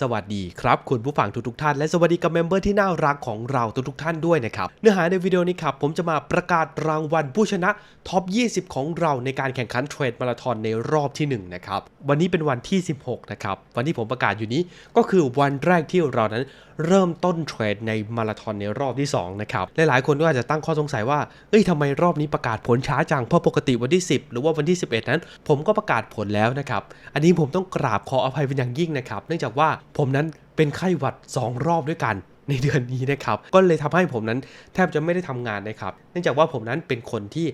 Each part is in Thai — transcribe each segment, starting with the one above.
สวัสดีครับคุณผู้ฟังทุกๆท่านและสวัสดีกับเมมเบอร์ที่น่ารักของเราทุกๆท่านด้วยนะครับ เนื้อหาในวิดีโอนี้ครับผมจะมาประกาศรางวัลผู้ชนะท็อป 20 ของเราในการแข่งขันเทรดมาราธอนในรอบที่1นะครับวันนี้เป็นวันที่ 16 นะครับ วันที่ผมประกาศอยู่นี้ก็คือวันแรกที่เรานั้น เริ่มต้นเทรดในมาราธอนในรอบที่2นะครับหลายๆคนก็อาจจะตั้งข้อสงสัยว่าเอ้ยทำไมรอบนี้ประกาศผลช้าจังเพราะปกติวันที่ 10 หรือว่าวันที่ 11 นั้น ผมก็ประกาศผลแล้วนะครับอันนี้ผมต้องกราบขออภัยเป็นอย่างยิ่งนะครับ เนื่องจากว่าผมนั้นเป็นไข้หวัด 2 รอบด้วยกันในเดือนนี้นะครับ ก็เลยทำให้ผมนั้นแทบจะไม่ได้ทำงานนะครับ เนื่องจากว่าผมนั้นเป็นคนที่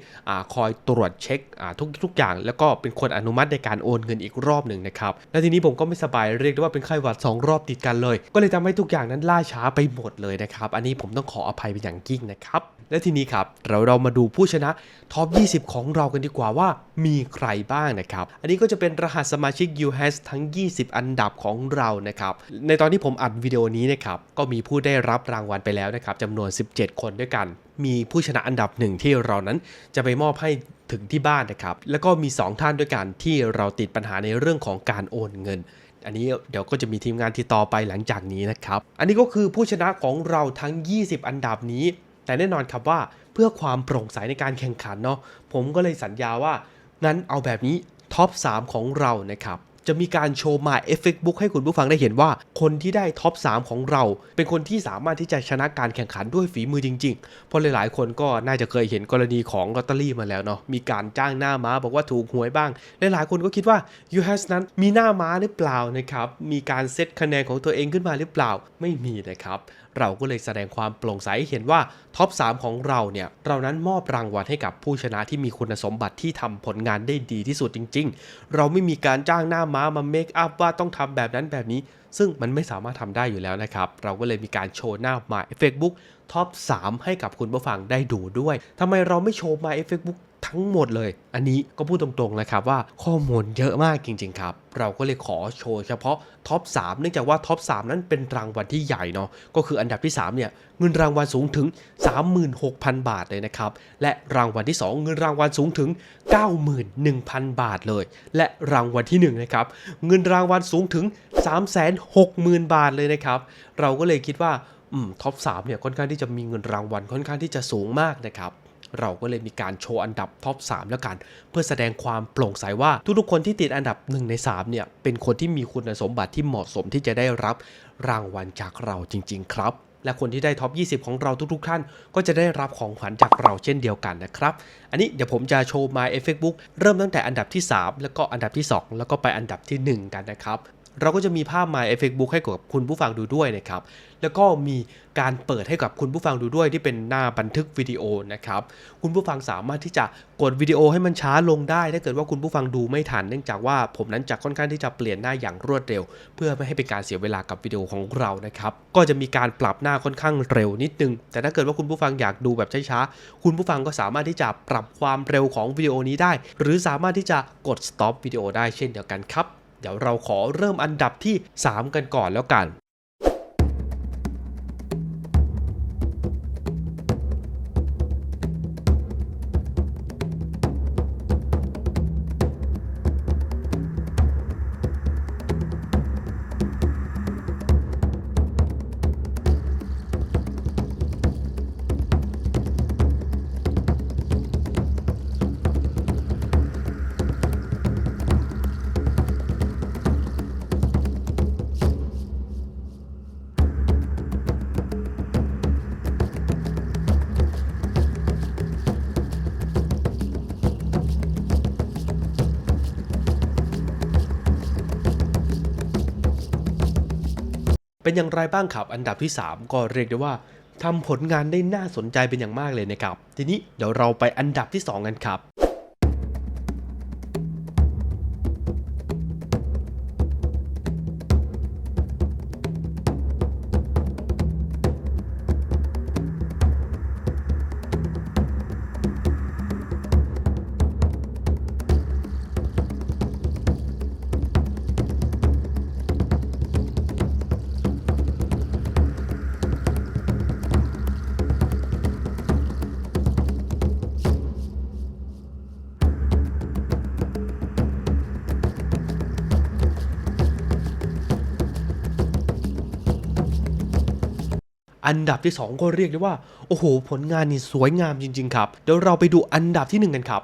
คอยตรวจเช็คทุกทุกอย่าง แล้วก็เป็นคนอนุมัติในการโอนเงินอีกรอบหนึ่งนะครับ และทีนี้ผมก็ไม่สบายเรียกได้ว่าเป็นไข้หวัด 2 รอบติดกันเลย ก็เลยทำให้ทุกอย่างนั้นล่าช้าไปหมดเลยนะครับ อันนี้ผมต้องขออภัยเป็นอย่างยิ่งนะครับ และทีนี้ครับเราเรามาดูผู้ชนะท็อป 20 ของเรากันดีกว่าว่ามีใครบ้างนะครับ อันนี้ก็จะเป็นรหัสสมาชิก u h a s ทั้ง 20 อันดับของเรานะครับ ในตอนที่ผมอัดวิดีโอนี้นะครับก็มีผู้ได้รับรางวัลไปแล้วนะครับจำนวน 17 คนด้วยกัน มีผู้ชนะอันดับหนึ่งที่เรานั้นจะไปมอบให้ถึงที่บ้านนะครับ แล้วก็มี 2 ท่านด้วยกันที่เราติดปัญหาในเรื่องของการโอนเงิน อันนี้เดี๋ยวก็จะมีทีมงานที่ต่อไปหลังจากนี้นะครับ อันนี้ก็คือผู้ชนะของเราทั้ง 20 อันดับนี้ แต่แน่นอนครับว่าเพื่อความโปร่งใสในการแข่งขันเนาะผมก็เลยสัญญาว่างั้นเอาแบบนี้ท็อป 3 ของเรานะครับ จะมีการโชว์มาเอฟเฟกบุ๊กให้คุณผู้ฟังได้เห็นว่า คนที่ได้ท็อป 3 ของเรา เป็นคนที่สามารถที่จะชนะการแข่งขันด้วยฝีมือจริง ๆ เพราะหลายๆ คนก็น่าจะเคยเห็นกรณีของลอตเตอรี่มาแล้วเนาะมีการจ้างหน้าม้าบอกว่าถูกหวยบ้าง หลายๆ คนก็คิดว่า u h a s นั้นมีหน้าม้าหรือเปล่านะครับมีการเซตคะแนนของตัวเองขึ้นมาหรือเปล่าไม่มีนะครับเราก็เลยแสดงความโปร่งใสให้เห็นว่าท็อป 3 ของเราเนี่ยเรานั้นมอบรางวัลให้กับผู้ชนะที่มีคุณสมบัติที่ทำผลงานได้ดีที่สุดจริง ๆ เราไม่มีการจ้างหน้าม้ามาเมคอัพว่าต้องทำแบบนั้นแบบนี้ ซึ่งมันไม่สามารถทำได้อยู่แล้วนะครับ เราก็เลยมีการโชว์หน้า My Effect Book ท็อป 3 ให้กับคุณผู้ฟังได้ดูด้วยทำไมเราไม่โชว์ My Effect Book ทั้งหมดเลย อันนี้ก็พูดตรงๆนะครับว่าข้อมูลเยอะมากจริง ๆ ครับ เราก็เลยขอโชว์เฉพาะท็อป 3 เนื่องจากว่าท็อป 3 นั้นเป็นรางวัลที่ใหญ่เนาะก็คืออันดับที่ 3 เนี่ยเงินรางวัลสูงถึง 36,000 บาทเลยนะครับ และรางวัลที่ 2 เงินรางวัลสูงถึง 91,000 บาทเลย และรางวัลที่1นะครับเงินรางวัลสูงถึง 360,000 บาทเลยนะครับเราก็เลยคิดว่าท็อป3เนี่ยค่อนข้างที่จะมีเงินรางวัลค่อนข้างที่จะสูงมากนะครับ เราก็เลยมีการโชว์อันดับท็อป 3 แล้วกัน เพื่อแสดงความโปร่งใสว่าทุกๆคนที่ติดอันดับ 1 ใน 3 เนี่ย เป็นคนที่มีคุณสมบัติที่เหมาะสมที่จะได้รับรางวัลจากเราจริง ๆ ครับ และคนที่ได้ท็อป 20 ของเราทุกๆ ท่าน ก็จะได้รับของขวัญจากเราเช่นเดียวกันนะครับ อันนี้เดี๋ยวผมจะโชว์ My Effect Book เริ่มตั้งแต่อันดับที่ 3 แล้วก็อันดับที่ 2 แล้วก็ไปอันดับทีหนึ่1 กันนะครับ เราก็จะมีภาพ My Effect Book ให้กับคุณผู้ฟังดูด้วยนะครับ แล้วก็มีการเปิดให้กับคุณผู้ฟังดูด้วยที่เป็นหน้าบันทึกวิดีโอนะครับ คุณผู้ฟังสามารถที่จะกดวิดีโอให้มันช้าลงได้ ถ้าเกิดว่าคุณผู้ฟังดูไม่ทัน เนื่องจากว่าผมนั้นจะค่อนข้างที่จะเปลี่ยนหน้าอย่างรวดเร็ว เพื่อไม่ให้เป็นการเสียเวลากับวิดีโอของเรานะครับ ก็จะมีการปรับหน้าค่อนข้างเร็วนิดนึง แต่ถ้าเกิดว่าคุณผู้ฟังอยากดูแบบช้าๆ คุณผู้ฟังก็สามารถที่จะปรับความเร็วของวิดีโอนี้ได้ หรือสามารถที่จะกด stop วิดีโอได้เช่นเดียวกันครับ เดี๋ยวเราขอเริ่มอันดับที่ 3 กันก่อนแล้วกัน เป็นอย่างไรบ้างครับ อันดับที่ 3 ก็เรียกได้ว่าทำผลงานได้น่าสนใจเป็นอย่างมากเลยนะครับ ทีนี้เดี๋ยวเราไปอันดับที่ 2 กันครับ อันดับที่ 2 ก็เรียกได้ว่า โอ้โห ผลงานนี่สวยงามจริง ๆ ครับ เดี๋ยวเราไปดูอันดับทีหนึ่1 กันครับ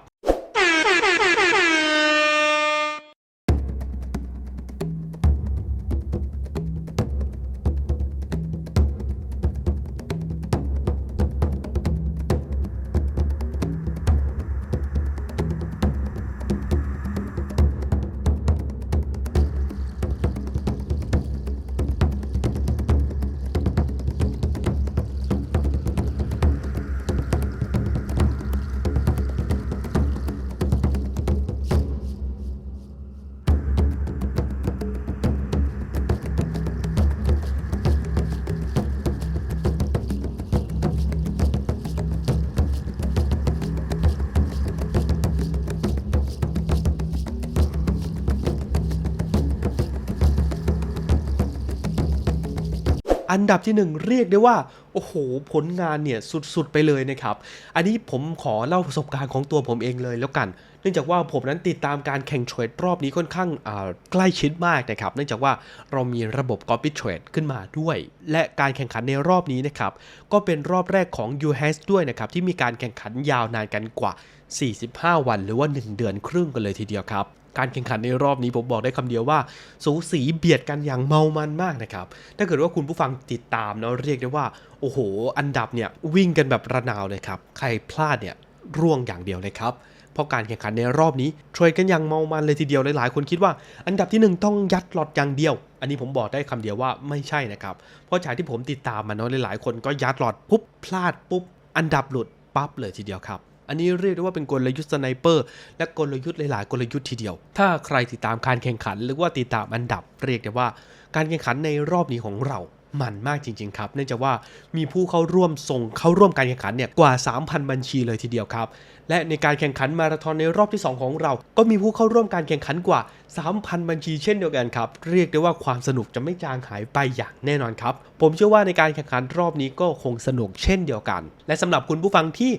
อันดับที่ 1 เรียกได้ว่า โอ้โห ผลงานเนี่ยสุด ๆ ไปเลยนะครับ อันนี้ผมขอเล่าประสบการณ์ของตัวผมเองเลยแล้วกัน เนื่องจากว่าผมนั้นติดตามการแข่งเทรดรอบนี้ค่อนข้างใกล้ชิดมากนะครับ เนื่องจากว่าเรามีระบบ Copy Trade ขึ้นมาด้วย และการแข่งขันในรอบนี้นะครับ ก็เป็นรอบแรกของ u h a s ด้วยนะครับ ที่มีการแข่งขันยาวนานกันกว่า 45 วัน หรือว่า 1 เดือนครึ่งกันเลยทีเดียวครับ การแข่งขันในรอบนี้ผมบอกได้คำเดียวว่า สูสีเบียดกันอย่างเมามันมากนะครับ ถ้าเกิดว่าคุณผู้ฟังติดตามเนาะเรียกได้ว่า โอ้โห อันดับเนี่ยวิ่งกันแบบระนาวเลยครับ ใครพลาดเนี่ยร่วงอย่างเดียวเลยครับเพราะการแข่งขันในรอบนี้เทรดกันอย่างเมามันเลยทีเดียวหลายๆ คนคิดว่า อันดับที่หนึ่งต้องยัดหลอดอย่างเดียว อันนี้ผมบอกได้คำเดียวว่าไม่ใช่นะครับเพราะจากที่ผมติดตามมาเนาะหลายๆ คนก็ยัดหลอดปุ๊บพลาดปุ๊บอันดับหลุดปั๊บเลยทีเดียวครับ อันนี้เรียกได้ว่าเป็นกลยุทธ์สไนเปอร์ และกลยุทธ์หลาย ๆ กลยุทธ์ทีเดียว ถ้าใครติดตามการแข่งขัน หรือว่าติดตามอันดับเรียกได้ว่า การแข่งขันในรอบนี้ของเรามันมากจริง ๆ ครับ เนื่องจากว่ามีผู้เข้าร่วมส่งเข้าร่วมการแข่งขันเนี่ยกว่า 3,000 บัญชีเลยทีเดียวครับและในการแข่งขันมาราธอนในรอบที่ 2 ของเรา ก็มีผู้เข้าร่วมการแข่งขันกว่า 3,000 บัญชีเช่นเดียวกันครับ เรียกได้ว่าความสนุกจะไม่จางหายไปอย่างแน่นอนครับ ผมเชื่อว่าในการแข่งขันรอบนี้ก็คงสนุกเช่นเดียวกัน และสำหรับคุณผู้ฟังที่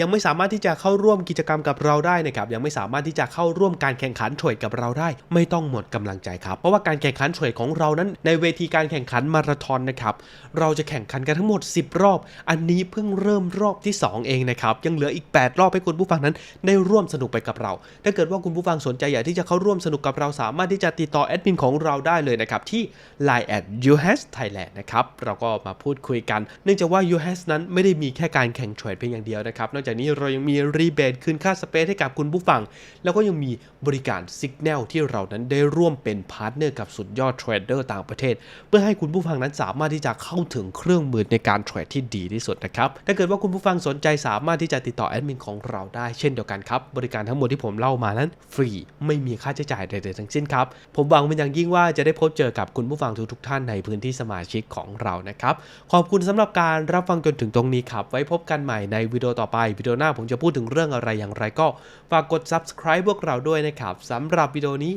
ยังไม่สามารถที่จะเข้าร่วมกิจกรรมกับเราได้นะครับ ยังไม่สามารถที่จะเข้าร่วมการแข่งขันเทรดกับเราได้ ไม่ต้องหมดกำลังใจครับ เพราะว่าการแข่งขันเทรดของเรานั้น ในเวทีการแข่งขันมาราธอนนะครับ เราจะแข่งขันกันทั้งหมด 10 รอบ อันนี้เพิ่งเริ่มรอบที่ 2 เองนะครับ ยังเหลืออีก 8 รอบให้คุณผู้ฟังนั้นได้ร่วมสนุกไปกับเรา ถ้าเกิดว่าคุณผู้ฟังสนใจอยากที่จะเข้าร่วมสนุกกับเราสามารถที่จะติดต่อแอดมินของเราได้เลยนะครับ ที่ line at u h a s thailand นะครับ เราก็มาพูดคุยกัน เนื่องจากว่า u h a s นั้นไม่ได้มีแค่การแข่งเทรดเพียงอย่างเดียวนะครับ นอกจากนี้เรายังมีรีเบทคืนค่าสเปซให้กับคุณผู้ฟัง แล้วก็ยังมีบริการ Signal ที่เรานั้นได้ร่วมเป็นพาร์ทเนอร์กับสุดยอดเทรดเดอร์ต่างประเทศ เพื่อให้คุณผู้ฟังนั้นสามารถที่จะเข้าถึงเครื่องมือในการเทรดที่ดีที่สุดนะครับถ้าเกิดว่าคุณผู้ฟังสนใจสามารถที่จะติดต่อแอดมินของเราได้เช่นเดียวกันครับ บริการทั้งหมดที่ผมเล่ามานั้นฟรีไม่มีค่าใช้จ่ายใดๆทั้งสิ้นครับ ผมหวังเป็นอย่างยิ่งว่าจะได้พบเจอกับคุณผู้ฟังทุกๆท่านในพื้นที่สมาชิกของเรานะครับ ขอบคุณสำหรับการรับฟังจนถึงตรงนี้ครับ ไว้พบกันใหม่ในวิดีโอต่อไปวิดีโอหน้าผมจะพูดถึงเรื่องอะไรอย่างไรก็ฝากกด subscribe พวกเราด้วยนะครับสำหรับวิดีโอนี้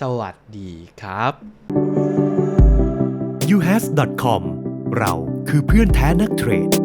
สวัสดีครับ uhas.com เราคือเพื่อนแท้นักเทรด